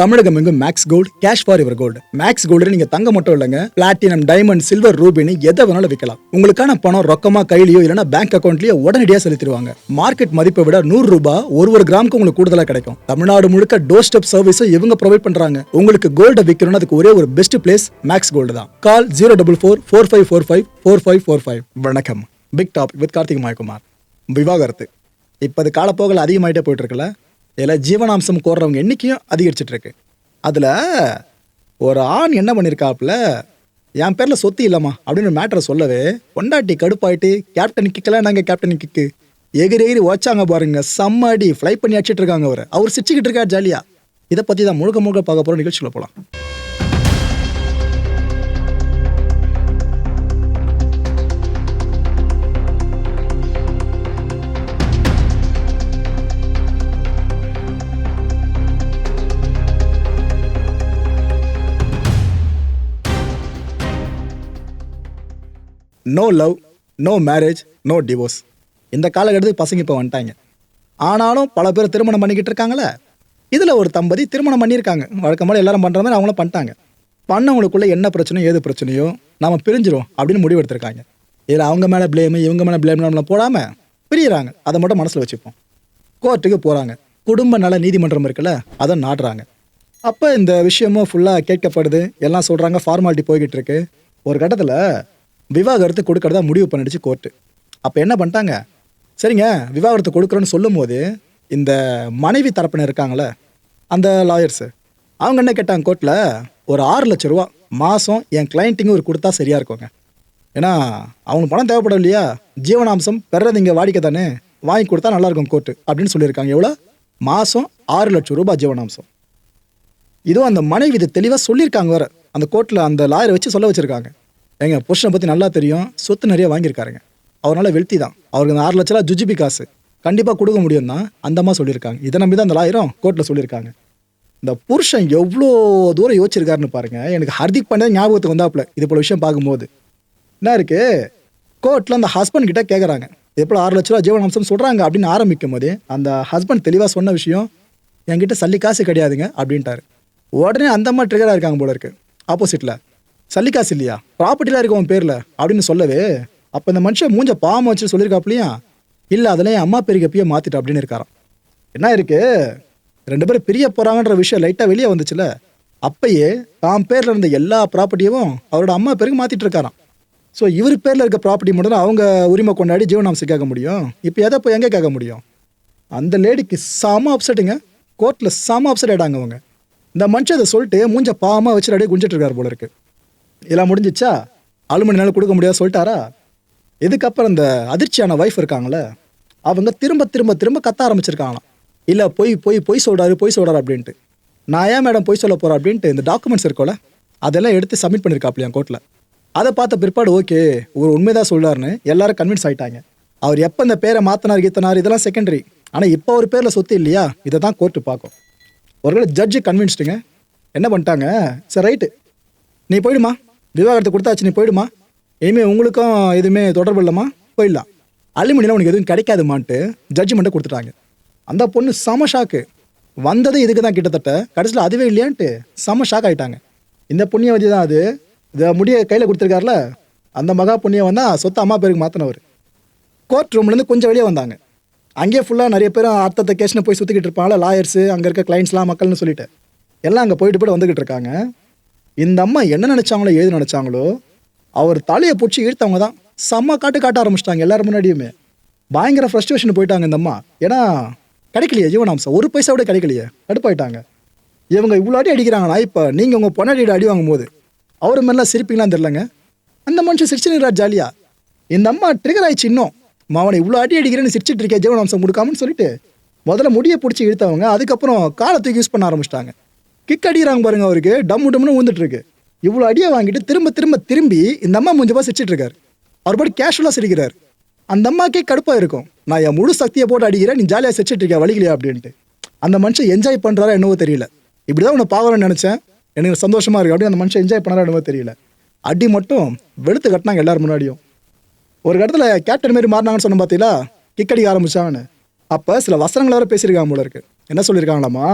தமிழகம் எங்கும் Max Gold cash for your gold Max Gold நீங்க தங்க மட்டும் இல்லைங்க. பிளாட்டினம் டைமண்ட் சில்வர் ரூபினி எதை வேணாலும் விற்கலாம் உங்களுக்கான பணம் ரொக்கமா கையிலயோ இல்லைன்னா பேங்க் அக்கௌண்ட்லயோ உடனடியாக செலுத்திடுவாங்க. மார்க்கெட் மதிப்பை விட நூறு ரூபாய் ஒரு ஒரு கிராமுக்கு உங்களுக்கு கூடுதலா கிடைக்கும். தமிழ்நாடு முழுக்க டோர் ஸ்டெப் சர்வீஸும் இவங்க ப்ரொவைட் பண்றாங்க. உங்களுக்கு கோல்ட விற்கணும்னு அதுக்கு ஒரே ஒரு பெஸ்ட் பிளேஸ் மேக்ஸ் கோல்டு தான். Call zero double four four five four five four five four five வணக்கம். Big Top with Karthik Mayakumar. விவாகரத்து. இப்போ அது காலப்போக்கில் அதிகமாயிட்டே போயிட்டு இருக்குல்ல? இதில் ஜீவனாம்சம் கோர்றவங்க எண்ணிக்கையும் அதிகரிச்சிட்டு இருக்கு அதில் ஒரு ஆண் என்ன பண்ணியிருக்காப்புல என் பேரில் சொத்து இல்லைம்மா அப்படின்னு மேட்டரை சொல்லவே பொண்டாட்டி கடுப்பாயிட்டு கேப்டன் கிக்கெல்லாம் நாங்கள் கேப்டன் கிக்கு எகிரி எகிரி ஓச்சாங்க பாருங்க செம்ம அடி ஃப்ளை பண்ணி அடிச்சிட்டு இருக்காங்க அவர். அவர் சிரிச்சுக்கிட்டு இருக்கார் ஜாலியாக இதை பற்றி தான் முழுக்க முழுக்க பார்க்க போகிற நிகழ்ச்சியில் போகலாம் no love no marriage no divorce இந்த காலகட்டத்துக்கு பசங்க இப்போ வந்துட்டாங்க. ஆனாலும் பல பேர் திருமணம் பண்ணிக்கிட்டு இருக்காங்களே இதில் ஒரு தம்பதி திருமணம் பண்ணியிருக்காங்க. வழக்கமாக எல்லாரும் பண்ணுற மாதிரி அவங்களும் பண்ணிட்டாங்க. பண்ணவங்களுக்குள்ளே என்ன பிரச்சனையோ ஏது பிரச்சனையோ நாம் பிரிஞ்சிரும் அப்படின்னு முடிவு எடுத்திருக்காங்க. இதில் அவங்க மேலே ப்ளேமு இவங்க மேலே பிளேம் நம்மள போடாமல் பிரியிறாங்க. அதை மட்டும் மனசில் வச்சுப்போம். கோர்ட்டுக்கு போகிறாங்க குடும்ப நல நீதிமன்றம் இருக்குல்ல அதை நாடுறாங்க. அப்போ இந்த விஷயமும் ஃபுல்லாக கேட்கப்படுது. எல்லாம் சொல்கிறாங்க ஃபார்மாலிட்டி போய்கிட்டு இருக்கு. ஒரு கட்டத்தில் விவாகரத்து கொடுக்கறதா முடிவு பண்ணிடுச்சு கோர்ட்டு அப்போ என்ன பண்ணிட்டாங்க? சரிங்க விவாகரத்து கொடுக்குறோன்னு சொல்லும்போது இந்த மனைவி தரப்பினர் இருக்காங்களே அந்த லாயர்ஸு அவங்க என்ன கேட்டாங்க கோர்ட்டில் ஒரு ஆறு லட்ச ரூபா மாதம் என் கிளைண்ட்டுங்க ஒரு கொடுத்தா சரியாக இருக்குங்க ஏன்னா அவங்களுக்கு பணம் தேவைப்படும் இல்லையா? ஜீவனாம்சம் பெறது இங்கே வாடிக்கை தானே? வாங்கி கொடுத்தா நல்லாயிருக்கும் கோர்ட்டு அப்படின்னு சொல்லியிருக்காங்க. எவ்வளோ? மாதம் ஆறு லட்சம் ரூபாய் ஜீவனாம்சம். இதுவும் அந்த மனைவி இது தெளிவாக சொல்லியிருக்காங்க வேற. அந்த கோர்ட்டில் அந்த லாயரை வச்சு சொல்ல வச்சுருக்காங்க. எங்க புருஷனை பற்றி நல்லா தெரியும். சொத்து நிறைய வாங்கியிருக்காருங்க. அவரால் வெல்த்தி தான். அவருக்கு அந்த ஆறு லட்ச ரூபா ஜுஜிபி காசு. கண்டிப்பாக கொடுக்க முடியும் தான் அந்த அம்மா சொல்லியிருக்காங்க. இதை நம்பி தான் அந்த லாயரும் கோர்ட்டில் சொல்லியிருக்காங்க. இந்த புருஷன் எவ்வளோ தூரம் யோசிச்சிருக்காருன்னு பாருங்க. எனக்கு ஹர்திக் பண்ண ஞாபகத்துக்கு வந்தாப்புல. இது போல விஷயம் பார்க்கும்போது. என்ன இருக்கு? கோர்ட்டில் அந்த ஹஸ்பண்ட் கிட்ட கேட்குறாங்க எப்போ ஆறு லட்ச ரூபா ஜீவனாம்சம் சொல்கிறாங்க அப்படின்னு ஆரம்பிக்கும் போது அந்த ஹஸ்பண்ட் தெளிவாக சொன்ன விஷயம் என்கிட்ட சல்லி காசு கிடையாதுங்க அப்படின்ட்டாரு. உடனே அந்த அம்மா ட்ரிகராக இருக்காங்க போல இருக்கு. ஆப்போசிட்டில் சல்லிக்காசு இல்லையா? ப்ராப்பர்ட்டிலாம் இருக்கு உன் பேரில் அப்படின்னு சொல்லவே அப்போ இந்த மனுஷன் மூஞ்ச பாவம் வச்சு சொல்லியிருக்காப்லையா இல்லை அதெல்லாம் என் அம்மா பேருக்கு எப்பயோ மாற்றிட்டு அப்படின்னு இருக்காராம். என்ன இருக்கு? ரெண்டு பேரும் பிரிய போகிறாங்கன்ற விஷயம் லைட்டாக வெளியே வந்துச்சுல. அப்பயே தான் பேரில் இருந்த எல்லா ப்ராப்பர்ட்டியும் அவரோட அம்மா பேருக்கு மாற்றிட்டு இருக்காராம். ஸோ இவர் பேரில் இருக்க ப்ராப்பர்ட்டி மட்டும் தான் அவங்க உரிமை கொண்டாடி ஜீவனாம்சம் கேட்க முடியும். இப்போ எதை போய் எங்கே கேட்க முடியும்? அந்த லேடிக்கு செம அப்செட்டுங்க கோர்ட்டில் செம அப்செட் ஆகிடாங்க அவங்க. இந்த மனுஷன் அதை சொல்லிட்டு மூஞ்ச பாவமாக வச்சுட்டு அப்படியே குஞ்சிட்டு இருக்கார் போல இருக்குது இதெல்லாம் முடிஞ்சிச்சா? அலுமணி நாள் கொடுக்க முடியாது சொல்லிட்டாரா? இதுக்கப்புறம் இந்த அதிர்ச்சியான ஒய்ஃப் இருக்காங்களே அவங்க திரும்ப திரும்ப திரும்ப கத்த ஆரம்பிச்சிருக்காங்களாம். இல்லை பொய் பொய் பொய் சொல்கிறாரு பொய் சொல்கிறாரு அப்படின்ட்டு. நான் ஏன் மேடம் பொய் சொல்ல போகிறேன் அப்படின்ட்டு இந்த டாக்குமெண்ட்ஸ் இருக்கோல அதெல்லாம் எடுத்து சப்மிட் பண்ணியிருக்காப்லையா கோர்ட்டில் அதை பார்த்த பிற்பாடு ஓகே ஒரு உண்மைதான் சொல்கிறாருன்னு எல்லாரும் கன்வின்ஸ் ஆகிட்டாங்க அவர் எப்போ இந்த பேரை மாற்றினார் கீத்தனார் இதெல்லாம் செகண்டரி ஆனால் இப்போ ஒரு பேரில் சொத்து இல்லையா? இதை தான் கோர்ட்டு பார்க்கும். ஒருவேளை ஜட்ஜு கன்வின்ஸ்டுங்க என்ன பண்ணிட்டாங்க? சரி ரைட்டு நீ போயிடுமா? விவாகரத்தை கொடுத்தாச்சு நீ போயிடுமா? இனிமேல் உங்களுக்கும் எதுவுமே தொடர்பு இல்லைம்மா? போயிடலாம். அலுமினியில் உனக்கு எதுவும் கிடைக்காதுமான்ட்டு ஜட்ஜ்மெண்ட்டை கொடுத்துட்டாங்க. அந்த பொண்ணு செம ஷாக்கு வந்தது இதுக்கு தான் கிட்டத்தட்ட. கடைசியில் அதுவே இல்லையான்ட்டு செம ஷாக் ஆகிட்டாங்க இந்த புண்ணியவதி தான் அது. இதை முடிய கையில் கொடுத்துருக்காருல அந்த மகா புண்ணியம் வந்தால் சொத்தை அம்மா பேருக்கு மாற்றினவர் கோர்ட் ரூம்லேருந்து கொஞ்சம் வெளியே வந்தாங்க. அங்கேயே ஃபுல்லாக நிறைய பேர் அடுத்தத்த கேஷனை போய் சுற்றிக்கிட்டு இருப்பாங்களா லாயர்ஸு அங்கே இருக்க கிளைண்ட்ஸ்லாம் மக்கள்னு சொல்லிட்டு. எல்லாம் அங்கே போயிட்டு போய்ட்டு வந்துக்கிட்டு இருக்காங்க. இந்த அம்மா என்ன நினச்சாங்களோ ஏது நினச்சாங்களோ அவர் தலையை பிடிச்சி இழுத்தவங்க தான். செம்ம காட்டு காட்ட ஆரம்பிச்சிட்டாங்க எல்லாரும் முன்னாடியுமே. பயங்கர ஃப்ரஸ்ட்ரேஷன் போயிட்டாங்க இந்த அம்மா. ஏன்னா கிடைக்கலையே ஜீவனாம்சம். ஒரு பைசா கூட கிடைக்கலையே. கடுப்பாயிட்டாங்க. இவங்க இவ்வளோ அடி அடிக்கிறாங்களா இப்போ நீங்கள் உங்கள் பொன்னாடியோட அடி வாங்கும்போது அவர் மேலாம் சிரிப்பீங்களாம் தெரிலங்க அந்த மனுஷன் சிரிச்சுக்கிறார் ஜாலியா. இந்த அம்மா ட்ரிகர் ஆயிடுச்சு இன்னும். மாவனை இவ்வளோ அடி அடிக்கிறேன்னு சிரிச்சிட்டு இருக்கேன் ஜீவனாம்சம் கொடுக்காமன்னு சொல்லிட்டு முதல்ல முடியை பிடிச்சி இழுத்தவங்க அதுக்கப்புறம் காலை தூக்கி யூஸ் பண்ண ஆரம்பிச்சிட்டாங்க. கிக் அடிக்கிறாங்க பாருங்க அவருக்கு. டம்மு டம்னு ஊந்துட்டு இருக்கு இவ்வளோ அடியை வாங்கிட்டு திரும்ப திரும்ப திரும்பி இந்த அம்மா முஞ்சப்பா சிரிச்சிட்டு இருக்காரு அவர் பாட்டு கேஷுவலாக சிரிக்கிறார். அந்த அம்மாக்கே கடுப்பாக இருக்கும். நான் என் முழு சக்தியை போட்டு அடிக்கிறேன் நீ ஜாலியாக சிரிச்சிட்டு இருக்கியா வலிக்கலையா அப்படின்ட்டு. அந்த மனுஷன் என்ஜாய் பண்ணுறாரா என்னவோ தெரியல. இப்படி தான் உன்னை பார்க்கணும்னு நினச்சேன். எனக்கு சந்தோஷமாக இருக்கு. அப்படின்னு அந்த மனுஷன் என்ஜாய் பண்ணுறா என்னவோ தெரியல. அடி மட்டும் வெளுத்து கட்டினாங்க எல்லாரும் முன்னாடியும். ஒரு இடத்துல கேப்டன் மாரி மாறினாங்கன்னு சொன்ன பார்த்தீங்களா கிக் அடிக்க ஆரம்பிச்சாங்கன்னு. அப்போ சில வசனங்களை வேறு பேசியிருக்காங்க போல இருக்கு. என்ன சொல்லியிருக்காங்களாமா?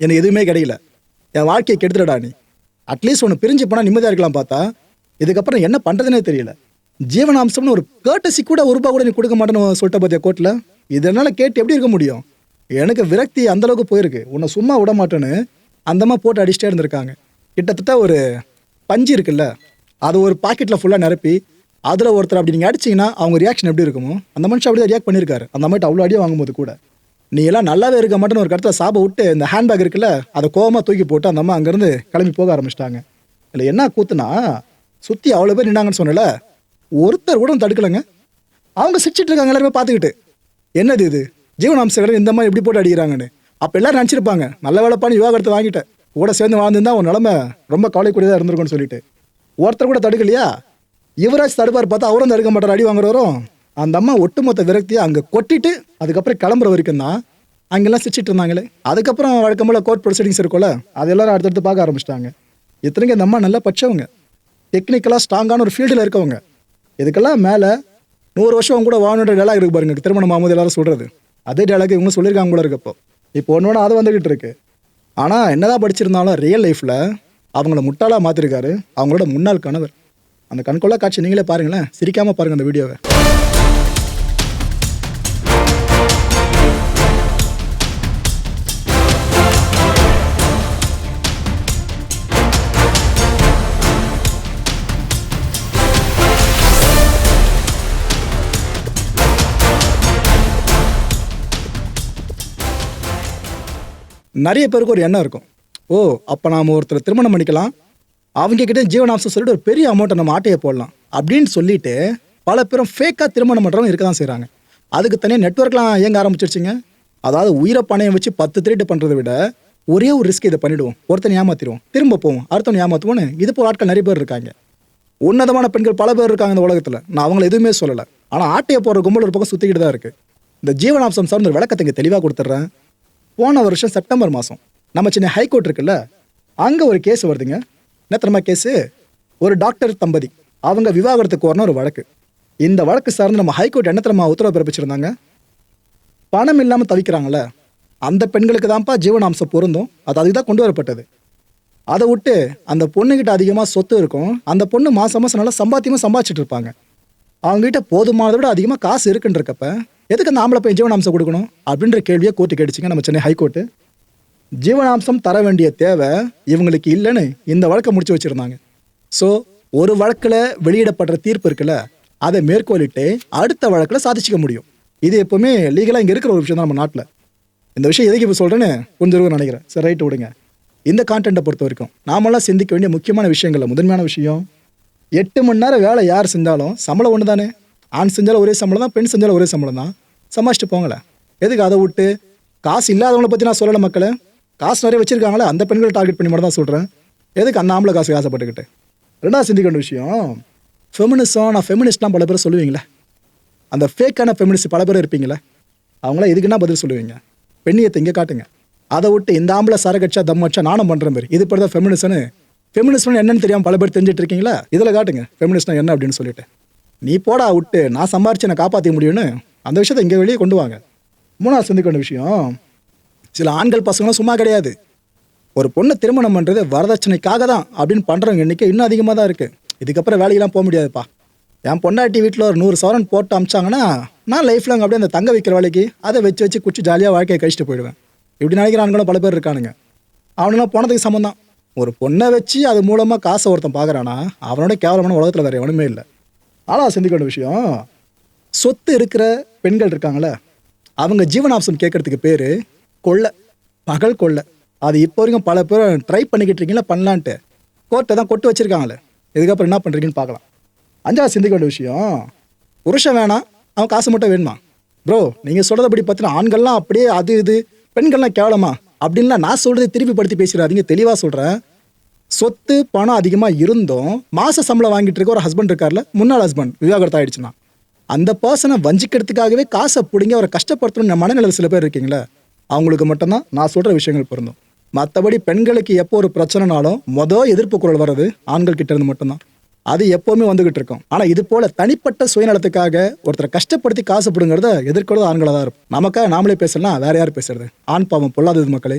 எனக்கு எதுவுமே கிடைக்கல. என் வாழ்க்கையை கெடுத்துடா நீ. அட்லீஸ்ட் ஒன்று பிரிஞ்சு போனால் நிம்மதியாக இருக்கலாம் பார்த்தா. இதுக்கப்புறம் என்ன பண்ணுறதுனே தெரியல. ஜீவனாம்சம்னு ஒரு கேட்டசி கூட ஒரு ரூபா கூட நீ கொடுக்க மாட்டேன்னு சொல்லிட்ட பார்த்தியா கோர்ட்டில் இதனால் கேட்டு எப்படி இருக்க முடியும்? எனக்கு விரக்தி அந்தளவுக்கு போயிருக்கு. உன்னை சும்மா விட மாட்டேன்னு அந்தமாக போட்டு அடிச்சிட்டே இருந்திருக்காங்க. கிட்டத்தட்ட ஒரு பஞ்சு இருக்குல்ல. அதை ஒரு பாக்கெட்டில் ஃபுல்லாக நிரப்பி அதில் ஒருத்தர் அப்படி நீங்கள் அடிச்சிங்கன்னா அவங்க ரியாக்ஷன் எப்படி இருக்குமோ? அந்த மனுஷன் அப்படியே ரியாக்ட் பண்ணியிருக்காரு. அந்த மாதிரி அவ்வளோ அடியாக வாங்கும்போது கூட. நீ எல்லாம் நல்லாவே இருக்க மாட்டேன்னு ஒரு கடத்தில் சாப விட்டு இந்த ஹேண்ட்பேக் இருக்குல்ல அதை கோவமாக தூக்கி போட்டு அந்த அம்மா அங்கேருந்து கிளம்பி போக ஆரம்பிச்சிட்டாங்க. இல்லை என்ன கூத்துனா சுற்றி அவ்வளோ பேர் நின்னாங்கன்னு சொன்னல ஒருத்தர் கூட தடுக்கலைங்க. அவங்க சிரிச்சிட்டு இருக்காங்க எல்லாருமே பார்த்துக்கிட்டு. என்னது இது? ஜீவனாம்சகர் இந்த மாதிரி எப்படி போட்டு அடிக்கிறாங்கன்னு. அப்போ எல்லாரும் நினச்சிருப்பாங்க நல்ல வேலைப்பான்னு விவாகரத்தை வாங்கிட்டேன். கூட சேர்ந்து வாழ்ந்துருந்தா உன் நிலமை ரொம்ப கவலைக்கூடியதாக இருந்திருக்கும்னு சொல்லிட்டு. ஒருத்தர் கூட தடுக்கலையா? யுவராஜ் தடுப்பார் பார்த்தா அவரும் தடுக்க மாட்டார் அடி வாங்குறவரும். அந்த அம்மா ஒட்டுமொத்த விரக்தியை அங்கே கொட்டிட்டு அதுக்கப்புறம் கிளம்புற வரைக்கும் தான் அங்கெல்லாம் சிரிச்சிட்டு இருந்தாங்களே. அதுக்கப்புறம் வழக்கம்போல கோர்ட் ப்ரொசீடிங்ஸ் இருக்கும்ல அது எல்லாரும் அடுத்தடுத்து பார்க்க ஆரம்பிச்சிட்டாங்க. இத்தனைக்கு அந்த அம்மா நல்லா பச்சவங்க டெக்னிக்கலாக ஸ்ட்ராங்கான ஒரு ஃபீல்டில் இருக்கவங்க. இதுக்கெல்லாம் மேலே நூறு வருஷம் கூட வாழணுன்ற டேலாக் இருக்கு பாருங்க திருமணம் ஆகும்போது எல்லாரும் சொல்கிறது அதே டேலாக் இவங்க சொல்லியிருக்காங்க கூட இருக்கப்போ இப்போ. ஒன்று ஒன்று அது வந்துக்கிட்டு இருக்கு. ஆனால் என்னதான் படிச்சிருந்தாலும் ரியல் லைஃப்பில் அவங்கள முட்டாளாக மாற்றிருக்காரு அவங்களோட முன்னாள் கணவர். அந்த கண்கொள்ளா காட்சி நீங்களே பாருங்களேன் சிரிக்காமல் பாருங்கள் அந்த வீடியோவை நிறைய பேருக்கு ஒரு எண்ணம் இருக்கும். ஓ அப்போ நாம் ஒருத்தர் திருமணம் பண்ணிக்கலாம். அவங்க கிட்ட ஜீவனாம்சம் சொல்லிட்டு ஒரு பெரிய அமௌண்ட்டை நம்ம ஆட்டையை போடலாம். அப்படின்னு சொல்லிட்டு பல பேரும் ஃபேக்காக திருமணம் பண்ணுறவங்க இருக்க தான் செய்கிறாங்க அதுக்கு தனியாக நெட்ஒர்க்லாம் இயங்க ஆரம்பிச்சிருச்சிங்க. அதாவது உயிரை பணையம் வச்சு பத்து திருட்டு பண்ணுறதை விட ஒரே ஒரு ரிஸ்க் இதை பண்ணிவிடுவோம் ஒருத்தனை ஏமாத்திடுவோம். திரும்ப போவோம். அடுத்தவனை ஏமாத்துவோன்னு இது போல் ஆட்கள் நிறைய பேர் இருக்காங்க. உன்னதமான பெண்கள் பல பேர் இருக்காங்க இந்த உலகத்தில். நான் அவங்கள எதுவுமே சொல்லலை. ஆனால் ஆட்டையை போடுற கும்பல் ஒரு பக்கம் சுற்றிக்கிட்டு தான் இருக்குது இந்த ஜீவனாம்சம் சார்ந்த ஒரு விளக்கத்தை இங்கே தெளிவாக கொடுத்துட்றேன். போன வருஷம் செப்டம்பர் மாதம் நம்ம சின்ன ஹைகோர்ட் இருக்குல்ல அங்கே ஒரு கேஸ் வருதுங்க. என்ன தெரியுமா கேஸு ஒரு டாக்டர் தம்பதி அவங்க விவாகரத்து கோரின ஒரு வழக்கு. இந்த வழக்கு சார்ந்து நம்ம ஹைகோர்ட் என்ன தெரியுமா உத்தரவு பிறப்பிச்சிருந்தாங்க? பணம் இல்லாமல் தவிக்கிறாங்களே அந்த பெண்களுக்கு தான்ப்பா ஜீவனாம்சம் பொருந்தும். அது அதுக்கு தான் கொண்டு வரப்பட்டது. அதை விட்டு அந்த பொண்ணுக்கிட்ட அதிகமாக சொத்து இருக்கும். அந்த பொண்ணு மாதம் மாதம் நல்லா சம்பாத்தியமாக சம்பாதிச்சிட்டு இருப்பாங்க. அவங்ககிட்ட போதுமானதை விட அதிகமாக காசு இருக்குன்றக்கப்ப எதுக்கு அந்த ஆம்பளை போய் ஜீவனாம்சம் கொடுக்கணும் அப்படின்ற கேள்வியை கோர்ட்டு கேட்டுச்சுங்க நம்ம சென்னை ஹைகோர்ட்டு. ஜீவனாம்சம் தர வேண்டிய தேவை இவங்களுக்கு இல்லைன்னு இந்த வழக்கை முடிச்சு வச்சுருந்தாங்க. ஸோ ஒரு வழக்கில் வெளியிடப்படுற தீர்ப்பு இருக்குல்ல அதை மேற்கோளிட்டு அடுத்த வழக்கில் சாதிச்சிக்க முடியும். இது எப்போவுமே லீகலாக இங்கே இருக்கிற ஒரு விஷயம் தான் நம்ம நாட்டில். இந்த விஷயம் எதுக்கு இப்போ சொல்கிறேன்னு கொஞ்சம் நினைக்கிறேன். சரி ரைட்டு விடுங்க. இந்த கான்டென்ட்டை பொறுத்த வரைக்கும் நாமெல்லாம் சிந்திக்க வேண்டிய முக்கியமான விஷயங்கள்ல முதன்மையான விஷயம் எட்டு மணி நேரம் வேலை யார் செஞ்சாலும் சம்பளம் ஒன்று தானே ஆண் செஞ்சாலும் ஒரே சம்பளம் தான் பெண் செஞ்சாலும் ஒரே சம்பளம் தான். சமாளிச்சுட்டு போங்களேன். எதுக்கு அதை விட்டு? காசு இல்லாதவங்கள பற்றி நான் சொல்லலை மக்களை. காசு நிறைய வச்சுருக்காங்களே அந்த பெண்களை டார்கெட் பண்ணி மட்டும் தான் சொல்கிறேன் எதுக்கு அந்த ஆம்பளை காசு ஆசைப்பட்டுக்கிட்டு? ரெண்டாவது சிந்திக்க விஷயம் ஃபெமினிசம் நான் ஃபெமினிஸ்ட்லாம் பல பேர் சொல்லுவீங்களே. அந்த ஃபேக்கான ஃபெமினிஸ்ட் பல பேர் இருப்பீங்களே. அவங்களாம் எதுக்குன்னா பதில் சொல்லுவீங்க? பெண்ணியத்தை இங்கே காட்டுங்க. அதை விட்டு இந்த ஆம்பளை சரகச்சா தம் வச்சா நானும் பண்ணுற மாதிரி இது பேர் தான் ஃபெமினிசம்னு ஃபெமினிசம்னு என்னன்னு தெரியாமல் பல பேர் தெரிஞ்சிட்டு இருக்கீங்களா இதில் காட்டுங்க. ஃபெமினிஸ்ட்னா என்ன அப்படின்னு சொல்லிட்டு. நீ போடா விட்டு. நான் சம்பாரிச்சு நான் காப்பாற்றிக்க முடியும்னு அந்த விஷயத்தை இங்கே வெளியே கொண்டு வாங்க. மூணாவது சிந்திக்க வேண்டிய விஷயம் சில ஆண்கள் பசங்களும் சும்மா கிடையாது. ஒரு பொண்ணை திருமணம் பண்ணுறது வரதட்சணைக்காக தான் அப்படின்னு பண்ணுறவங்க எண்ணிக்கை இன்னும் அதிகமாக தான் இருக்குது இதுக்கப்புறம் வேலைக்கெல்லாம் போக முடியாதுப்பா. என் பொண்டாட்டி வீட்டில் ஒரு நூறு சவரன் போட்டு அமிச்சாங்கன்னா நான் லைஃப் லாங் அப்படியே அந்த தங்க வைக்கிற வேலைக்கு அதை வச்சு வச்சு குச்சி ஜாலியாக வாழ்க்கையை கழிச்சிட்டு போயிடுவேன். இப்படி நினைக்கிற ஆண்களும் பல பேர் இருக்கானுங்க. அவனுங்களாம் போனதுக்கு சம்மந்தம் தான். ஒரு பொண்ணை வச்சு அது மூலமாக காசை ஒருத்தன் பார்க்குறானா? அவனோட கேவலமான உலகத்தில் வேறு எவனுமே இல்லை. ஆனால் சிந்திக்க வேண்டிய விஷயம். சொத்து இருக்கிற பெண்கள் இருக்காங்களே அவங்க ஜீவனாம்சம் கேட்கறதுக்கு பேர் கொள்ளை. பகல் கொள்ளை. அது இப்போ வரைக்கும் பல பேர் ட்ரை பண்ணிக்கிட்டு இருக்கீங்களா? பண்ணலான்ட்டு. கோர்ட்டை தான் கொட்டு வச்சுருக்காங்களே. இதுக்கப்புறம் என்ன பண்ணுறீங்கன்னு பார்க்கலாம். அஞ்சாவது சிந்திக்க வேண்டிய விஷயம் புருஷன் வேணாம் அவன் காசு மட்டும் வேணுமா? ப்ரோ நீங்கள் சொல்கிறதபடி பார்த்தீங்கன்னா ஆண்கள்லாம் அப்படியே அது இது பெண்கள்லாம் கேவலமா? அப்படின்லாம் நான் சொல்கிறத திருப்பி படுத்தி தெளிவாக சொல்கிறேன் சொத்து பணம் அதிகமாக இருந்தும் மாத சம்பளம் வாங்கிட்டு இருக்க ஒரு ஹஸ்பண்ட் இருக்கார்ல முன்னாள் ஹஸ்பண்ட் விவாகரத்து ஆயிடுச்சுன்னா. அந்த பர்சனை வஞ்சிக்கிறதுக்காகவே காசை பிடிங்க அவரை கஷ்டப்படுத்தணும்னு மனநிலையில் சில பேர் இருக்கீங்களே அவங்களுக்கு மட்டும்தான் நான் சொல்கிற விஷயங்கள் பொருந்தும். மற்றபடி பெண்களுக்கு எப்போ ஒரு பிரச்சனைனாலும் மொதல் எதிர்ப்பு குரல் வர்றது ஆண்கள் கிட்டேருந்து மட்டும்தான். அது எப்போவுமே வந்துகிட்டு இருக்கும். ஆனால் இது போல தனிப்பட்ட சுயநலத்துக்காக ஒருத்தரை கஷ்டப்படுத்தி காசு பிடுங்கிறத எதிர்க்கிறது ஆண்களாக தான் இருக்கும் நமக்காக நாமளே பேசலாம் வேற யார் பேசுறது? ஆண் பாவம் பொல்லாதது மக்களே.